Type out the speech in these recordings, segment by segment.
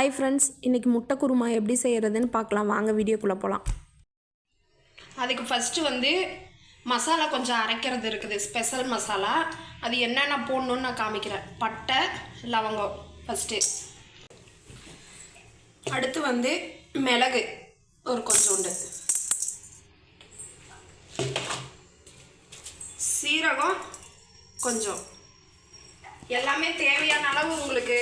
Hi friends இன்றைக்கி முட்டை குருமா எப்படி செய்கிறதுன்னு பார்க்கலாம். வாங்க வீடியோக்குள்ளே போகலாம் அதுக்கு ஃபஸ்ட்டு வந்து மசாலா கொஞ்சம் அரைக்கிறது இருக்குது. ஸ்பெஷல் மசாலா. அது என்னென்ன போடணுன்னு நான் காமிக்கிறேன். பட்டை லவங்கம் ஃபஸ்ட்டு அடுத்து வந்து மிளகு ஒரு கொஞ்சோண்டு. சீரகம் கொஞ்சம். எல்லாமே தேவையான அளவு உங்களுக்கு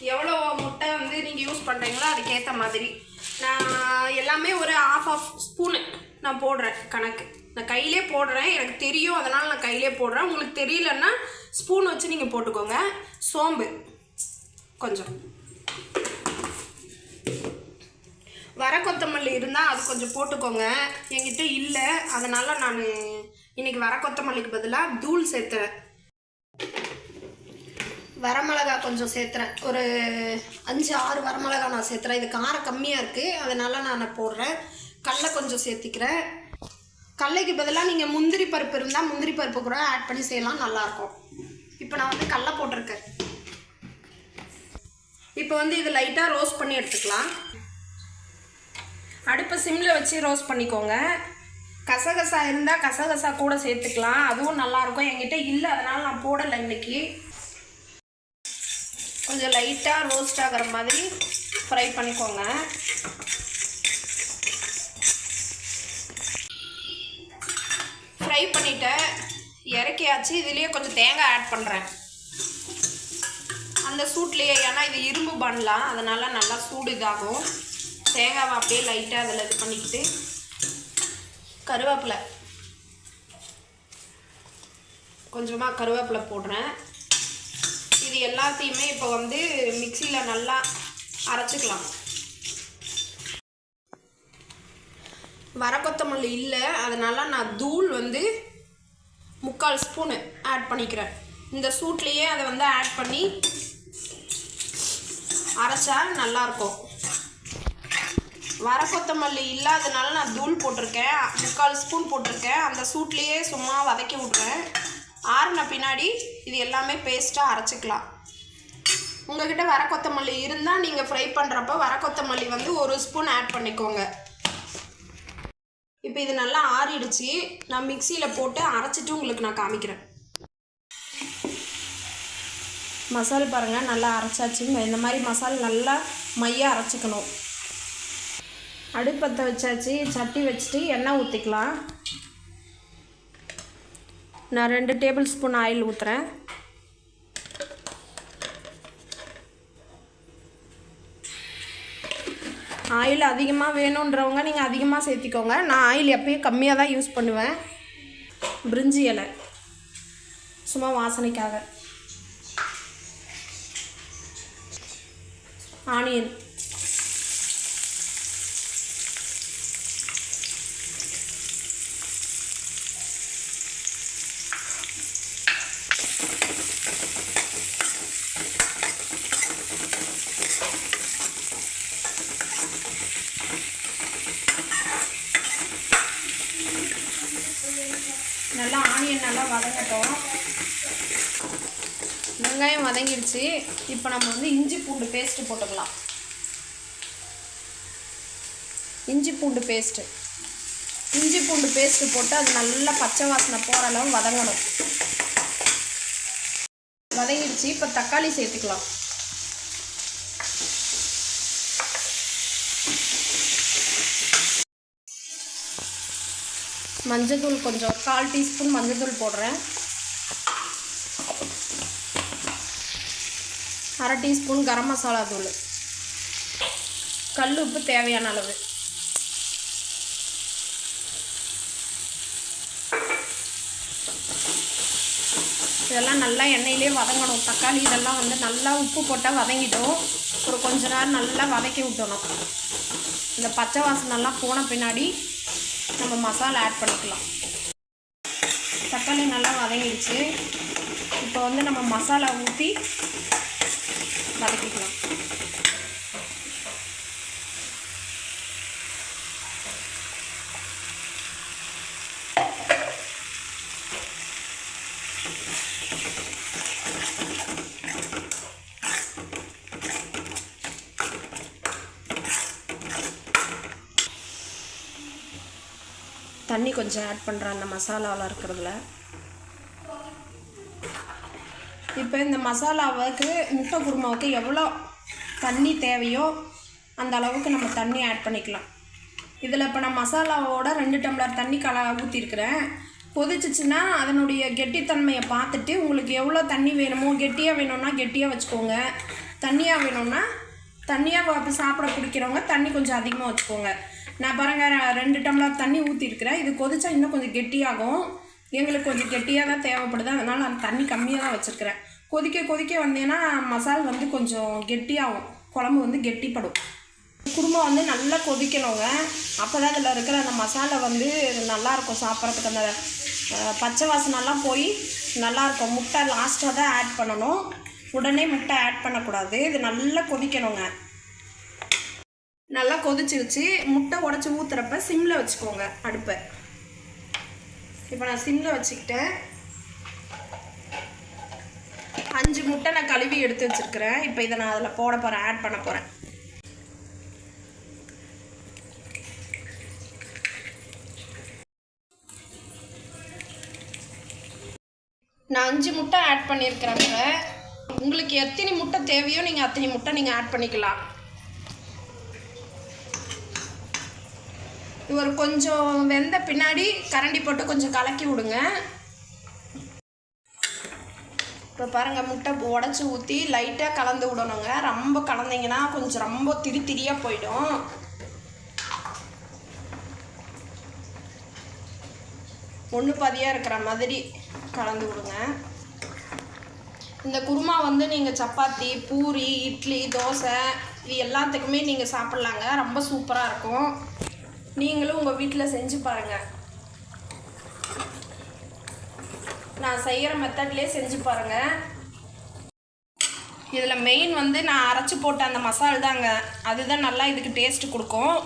எவ்வளோ முட்டை வந்து நீங்கள் யூஸ் பண்ணுறீங்களோ அதுக்கேற்ற மாதிரி. நான் எல்லாமே ஒரு ஆஃப் ஆஃப் ஸ்பூனு நான் போடுறேன் கணக்கு. நான் கையிலே போடுறேன். எனக்கு தெரியும் அதனால் நான் கையிலே போடுறேன். உங்களுக்கு தெரியலன்னா ஸ்பூன் வச்சு நீங்கள் போட்டுக்கோங்க. சோம்பு. கொஞ்சம். வர கொத்தமல்லி இருந்தால் அது கொஞ்சம் போட்டுக்கோங்க. என்கிட்ட இல்லை. அதனால் நான் இன்றைக்கி வர கொத்தமல்லிக்கு பதிலாக தூள் சேர்த்துறேன் வரமிளகா கொஞ்சம் சேர்த்துறேன். ஒரு அஞ்சு ஆறு வரமிளகா நான் சேர்த்துறேன். இது காரம் கம்மியாக இருக்குது அதனால் நான் போடுறேன். கடலை கொஞ்சம் சேர்த்திக்கிறேன். கடலைக்கு பதிலாக நீங்கள் முந்திரி பருப்பு இருந்தால் முந்திரி பருப்பு கூட ஆட் பண்ணி செய்யலாம். நல்லாயிருக்கும் இப்போ நான் வந்து கடலை போட்டிருக்கேன். இப்போ வந்து இது லைட்டாக ரோஸ்ட் பண்ணி எடுத்துக்கலாம். அடுப்பை சிம்மில் வச்சு ரோஸ்ட் பண்ணிக்கோங்க. கசகசா இருந்தால் கசகசா கூட சேர்த்துக்கலாம். அதுவும் நல்லாயிருக்கும் என்கிட்ட இல்லை. அதனால் நான் போடலை இன்றைக்கி கொஞ்சம் லைட்டாக ரோஸ்ட் ஆகிற மாதிரி ஃப்ரை பண்ணிக்கோங்க. ஃப்ரை பண்ணிவிட்டேன் இறக்கியாச்சு. இதுலேயே கொஞ்சம் தேங்காய் ஆட் பண்ணுறேன் அந்த சூட்லேயே ஏன்னா இது இரும்பு பண்ணலாம் அதனால் நல்லா சூடு இதாகும். தேங்காவை அப்படியே லைட்டாக அதில் இது பண்ணிக்கிட்டு கருவேப்பிலை. கொஞ்சமாக கருவேப்பிலை போடுறேன். இது எல்லாத்தையுமே இப்போ வந்து மிக்சியில் நல்லா அரைச்சிக்கலாம். வர கொத்தமல்லி இல்லை அதனால் நான் தூள் வந்து முக்கால் ஸ்பூனு ஆட் பண்ணிக்கிறேன். இந்த சூட்லேயே அதை வந்து ஆட் பண்ணி அரைச்சா நல்லாயிருக்கும் வர கொத்தமல்லி இல்லாதனால நான் தூள் போட்டிருக்கேன் முக்கால் ஸ்பூன் போட்டிருக்கேன். அந்த சூட்லேயே சும்மா வதக்கி விட்றேன் ஆறுன பின்னாடி இது எல்லாமே பேஸ்ட்டாக அரைச்சிக்கலாம். உங்ககிட்ட வர கொத்தமல்லி இருந்தால் நீங்கள் ஃப்ரை பண்ணுறப்ப வர கொத்தமல்லி வந்து ஒரு ஸ்பூன் ஆட் பண்ணிக்கோங்க. இப்போ இது நல்லா ஆறிடுச்சு. நான் மிக்சியில் போட்டு அரைச்சிட்டு உங்களுக்கு நான் காமிக்கிறேன். மசால் பாருங்கள் நல்லா அரைச்சாச்சு இந்த மாதிரி மசால் நல்லா மையாக அரைச்சிக்கணும். அடுப்பத்தை வச்சாச்சு. சட்டி வச்சுட்டு எண்ணெய் ஊற்றிக்கலாம் நான் ரெண்டு டேபிள் ஸ்பூன் ஆயில் ஊற்றுறேன் ஆயில் அதிகமாக வேணுன்றவங்க நீங்கள் அதிகமாக சேர்த்திக்கோங்க. நான் ஆயில் எப்பயும் கம்மியாக தான் யூஸ் பண்ணுவேன். பிரிஞ்சி இலை. சும்மா வாசனைக்காக. ஆனியன். நல்லா நல்லா வதங்கட்டும். வெங்காயம் வதங்கிடுச்சு. இப்போ நம்ம வந்து இஞ்சி பூண்டு பேஸ்ட்டு போட்டுக்கலாம். இஞ்சி பூண்டு பேஸ்ட்டு இஞ்சி பூண்டு பேஸ்ட்டு போட்டு அது நல்லா பச்சை வாசனை போகிற அளவு வதங்கணும். வதங்கிடுச்சு. இப்போ தக்காளி சேர்த்துக்கலாம். மஞ்சள்தூள் கொஞ்சம் கால் டீஸ்பூன் மஞ்சள்தூள் போடுறேன். அரை டீஸ்பூன் கரம் மசாலா தூள். கல் உப்பு தேவையான அளவு. இதெல்லாம் நல்லா எண்ணெயிலே வதங்கணும். தக்காளி இதெல்லாம் வந்து நல்லா உப்பு போட்டால் வதங்கிட்டோம் ஒரு கொஞ்ச நேரம் நல்லா வதக்கி விட்டணும் இந்த பச்சை வாசனெல்லாம் போன பின்னாடி நம்ம மசாலா ஆட் பண்ணிக்கலாம். தக்காளி நல்லா வதங்கிடுச்சு. இப்போ வந்து நம்ம மசாலா ஊற்றி வதக்கிக்கலாம். தண்ணி கொஞ்சம் ஆட் பண்ணுறேன் அந்த மசாலாவில் இருக்கிறதுல. இப்போ இந்த மசாலாவுக்கு முட்டை குருமாவுக்கு எவ்வளோ தண்ணி தேவையோ அந்த அளவுக்கு நம்ம தண்ணி ஆட் பண்ணிக்கலாம். இதில் இப்போ நான் மசாலாவோட ரெண்டு டம்ளர் தண்ணி கல ஊற்றிருக்கிறேன் கொதிச்சிச்சுன்னா அதனுடைய கெட்டித்தன்மையை பார்த்துட்டு உங்களுக்கு எவ்வளோ தண்ணி வேணுமோ கெட்டியாக வேணும்னா கெட்டியாக வச்சுக்கோங்க. தண்ணியாக வேணும்னா தண்ணியாக சாப்பிட பிடிக்கிறவங்க தண்ணி கொஞ்சம் அதிகமாக வச்சுக்கோங்க. நான் பாருங்க ரெண்டு டம்ளர் தண்ணி ஊற்றிருக்கிறேன் இது கொதிச்சா இன்னும் கொஞ்சம் கெட்டியாகும். எங்களுக்கு கொஞ்சம் கெட்டியாக தான் தேவைப்படுது. அதனால் நான் தண்ணி கம்மியாக தான் வச்சுருக்கிறேன். கொதிக்க கொதிக்க வந்தேன்னா மசால் வந்து கொஞ்சம் கெட்டியாகும். குழம்பு வந்து கெட்டிப்படும். குருமா வந்து நல்லா கொதிக்கணுங்க. அப்போ தான் அதில் இருக்கிற அந்த மசாலா வந்து நல்லாயிருக்கும் சாப்பிட்றதுக்கு. அந்த பச்சை வாசனெல்லாம் போய் நல்லாயிருக்கும் முட்டை லாஸ்ட்டாக தான் ஆட் பண்ணணும். உடனே முட்டை ஆட் பண்ணக்கூடாது. இது நல்லா கொதிக்கணுங்க. நல்லா கொதிச்சிருச்சு. முட்டை உடச்சி ஊற்றுறப்ப சிம்மில் வச்சுக்கோங்க அடுப்பை. இப்போ நான் சிம்மில் வச்சுக்கிட்டேன். அஞ்சு முட்டை நான் கழுவி எடுத்து வச்சுருக்கிறேன். இப்போ இதை நான் அதில் போட போகிறேன் ஆட் பண்ண போகிறேன் நான் அஞ்சு முட்டை ஆட் பண்ணியிருக்கிறேங்க உங்களுக்கு எத்தனை முட்டை தேவையோ நீங்கள் அத்தனை முட்டை நீங்கள் ஆட் பண்ணிக்கலாம். இது ஒரு கொஞ்சம் வெந்த பின்னாடி கரண்டி போட்டு கொஞ்சம் கலக்கி விடுங்க. இப்போ பாருங்கள் முட்டை உடச்சி ஊற்றி லைட்டாக கலந்து விடணுங்க. ரொம்ப கலந்தீங்கன்னா கொஞ்சம் ரொம்ப திரி திரியாக போயிடும். ஒன்று பாதியாக இருக்கிற மாதிரி கலந்து விடுங்க. இந்த குருமா வந்து நீங்கள் சப்பாத்தி பூரி இட்லி தோசை இது எல்லாத்துக்குமே நீங்கள் சாப்பிட்லாங்க. ரொம்ப சூப்பராக இருக்கும். நீங்களும் உங்கள் வீட்டில் செஞ்சு பாருங்கள் நான் செய்கிற மெத்தட்லேயே செஞ்சு பாருங்கள் இதில் மெயின் வந்து நான் அரைச்சி போட்ட அந்த மசால் தாங்க. அதுதான் நல்லா இதுக்கு டேஸ்ட் கொடுக்கும்.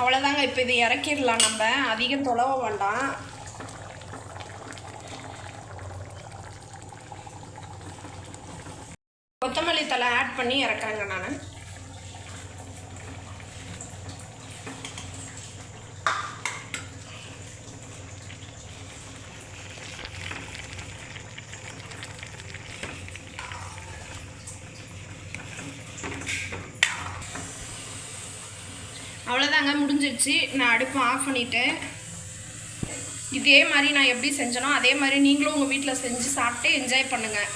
அவ்வளோதாங்க இப்போ இதை இறக்கிடலாம் நம்ம. அதிகம் தொலைவ வேண்டாம். கொத்தமல்லி தலை ஆட் பண்ணி இறக்குறேங்க நான். அவ்வளோதாங்க முடிஞ்சிருச்சு. நான் அடுப்பு ஆஃப் பண்ணிட்டேன். இதே மாதிரி நான் எப்படி செஞ்சேனோ அதே மாதிரி நீங்களும் உங்கள் வீட்டில் செஞ்சு சாப்பிட்டு என்ஜாய் பண்ணுங்கள்